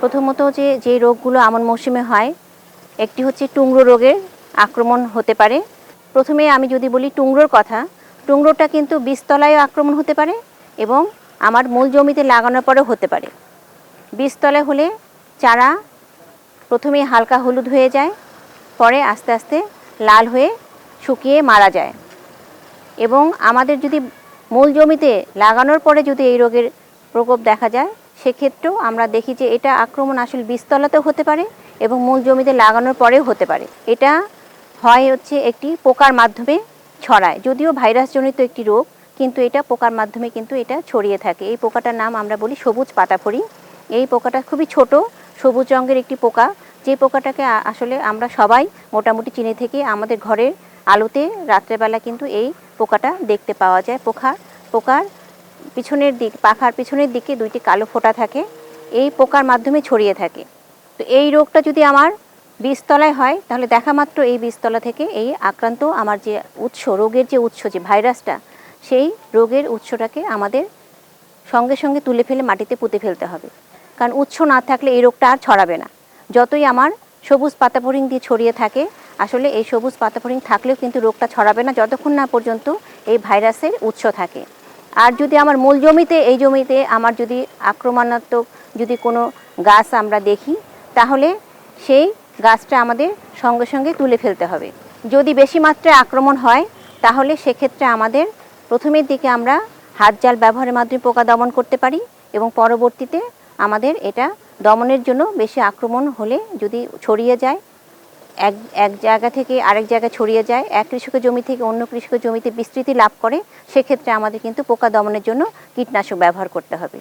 প্রথমত যে যে রোগগুলো আমন মৌসুমে হয়, একটি হচ্ছে টুংরো রোগের আক্রমণ হতে পারে। প্রথমে আমি যদি বলি টুংরোর কথা, টুংরোটা কিন্তু বীজতলায় আক্রমণ হতে পারে এবং আমার মূল জমিতে লাগানোর পরেও হতে পারে। বীজতলায় হলে চারা প্রথমে হালকা হলুদ হয়ে যায়, পরে আস্তে আস্তে লাল হয়ে শুকিয়ে মারা যায়। এবং আমাদের যদি মূল জমিতে লাগানোর পরে যদি এই রোগের প্রকোপ দেখা যায় সেক্ষেত্রেও আমরা দেখি যে এটা আক্রমণ আসলে বীজতলাতেও হতে পারে এবং মূল জমিতে লাগানোর পরেও হতে পারে। এটা হয় হচ্ছে একটি পোকার মাধ্যমে ছড়ায়। যদিও ভাইরাসজনিত একটি রোগ, কিন্তু এটা পোকার মাধ্যমে কিন্তু এটা ছড়িয়ে থাকে। এই পোকাটার নাম আমরা বলি সবুজ পাতাফড়ি। এই পোকাটা খুবই ছোট, সবুজ রঙের একটি পোকা। যে পোকাটাকে আসলে আমরা সবাই মোটামুটি চিনে থেকে আমাদের ঘরের আলোতে রাত্রেবেলা কিন্তু এই পোকাটা দেখতে পাওয়া যায়। পোকা, পোকার পিছনের দিক, পাখার পিছনের দিকে দুইটি কালো ফোঁটা থাকে। এই পোকার মাধ্যমে ছড়িয়ে থাকে। তো এই রোগটা যদি আমার বীজতলায় হয়, তাহলে দেখা মাত্র এই বীজতলা থেকে এই আক্রান্ত আমার যে উৎস, রোগের যে উৎস, যে ভাইরাসটা, সেই রোগের উৎসটাকে আমাদের সঙ্গে সঙ্গে তুলে ফেলে মাটিতে পুঁতে ফেলতে হবে। কারণ উৎস না থাকলে এই রোগটা আর ছড়াবে না। যতই আমার সবুজ পাতাপরিং দিয়ে ছড়িয়ে থাকে, আসলে এই সবুজ পাতাপরিং থাকলেও কিন্তু রোগটা ছড়াবে না, যতক্ষণ না পর্যন্ত এই ভাইরাসের উৎস থাকে। আর যদি আমার মূল জমিতে, এই জমিতে আমার যদি আক্রমণাত্মক যদি কোনো গাছ আমরা দেখি, তাহলে সেই গাছটা আমাদের সঙ্গে সঙ্গে তুলে ফেলতে হবে। যদি বেশি মাত্রায় আক্রমণ হয়, তাহলে সেক্ষেত্রে আমাদের প্রথমের দিকে আমরা হাত জাল ব্যবহারের মাধ্যমে পোকা দমন করতে পারি এবং পরবর্তীতে আমাদের এটা দমনের জন্য বেশি আক্রমণ হলে যদি ছড়িয়ে যায় এক এক জায়গা থেকে আরেক জায়গায় ছড়িয়ে যায়। এক কৃষকের জমি থেকে অন্য কৃষকের জমিতে বিস্তৃতি লাভ করে, সেক্ষেত্রে আমাদের কিন্তু পোকা দমনের জন্য কীটনাশক ব্যবহার করতে হবে।